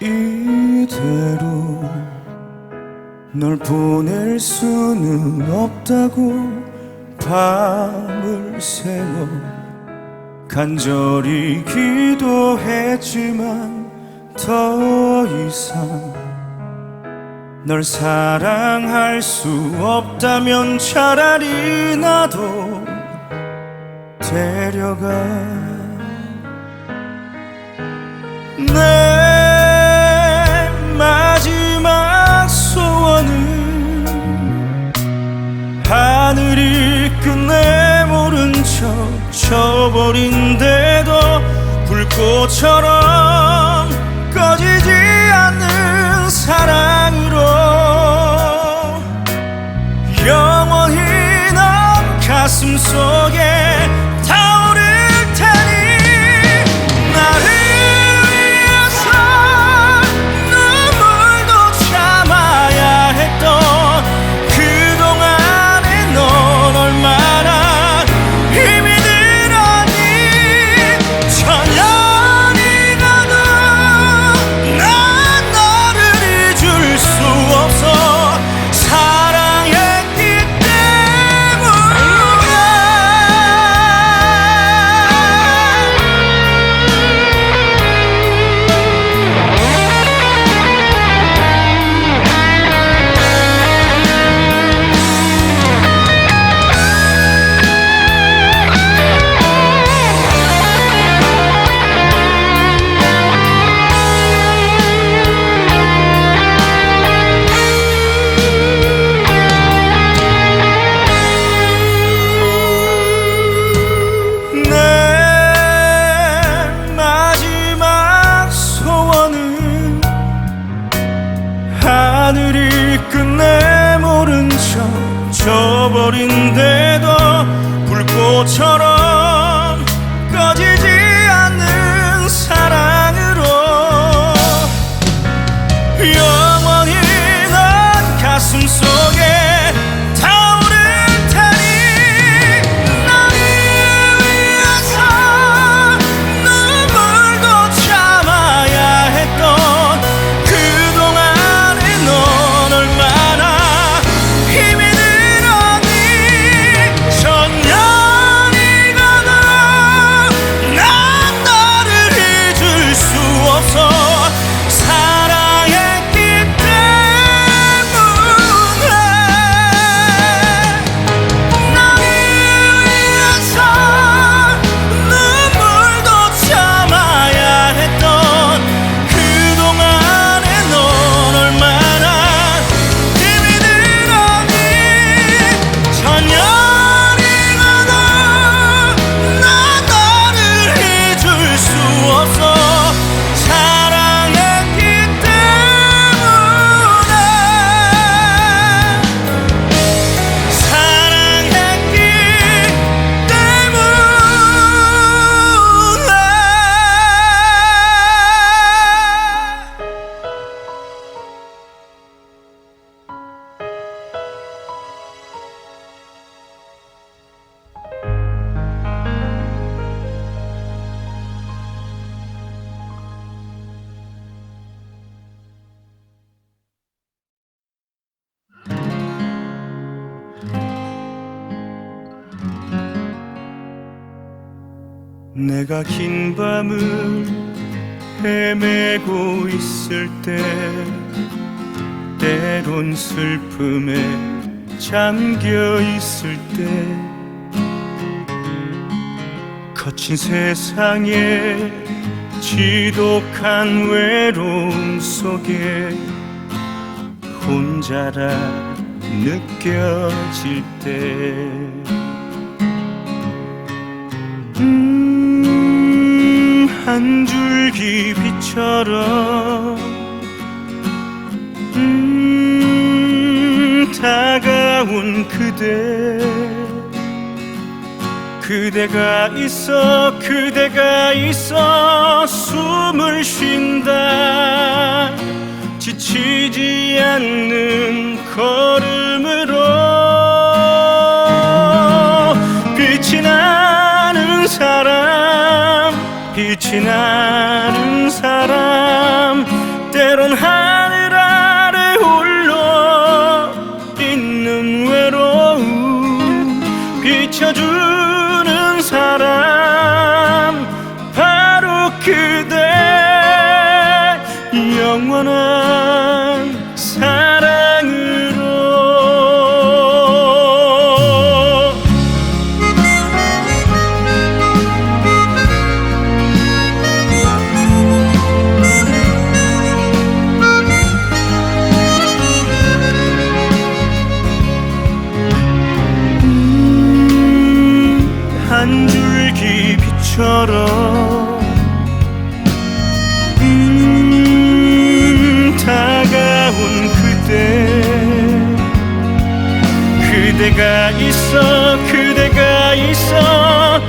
이대로 널 보낼 수는 없다고 밤을 새워 간절히 기도했지만 더 이상 널 사랑할 수 없다면 차라리 나도 데려가. 내 소원은 하늘이 끝내 모른 척 쳐버린데도 불꽃처럼 꺼지지 않는 사랑으로 영원히 넌 가슴 속에 져버린데도 불꽃처럼 내가 긴 밤을 헤매고 있을 때 때론 슬픔에 잠겨 있을 때 거친 세상에 지독한 외로움 속에 혼자라 느껴질 때 한 줄기 빛처럼. 음, 다가온 그대. 그대가 있어 그대가 있어. 숨을 쉰다. 지치지 않는 걸음으로. 빛이 나는 사람 빛이 나는 사람 때론 하늘 아래 홀로 있는 외로움 비춰주 줄기 빛처럼 음, 다가온 그대 그대가 있어 그대가 있어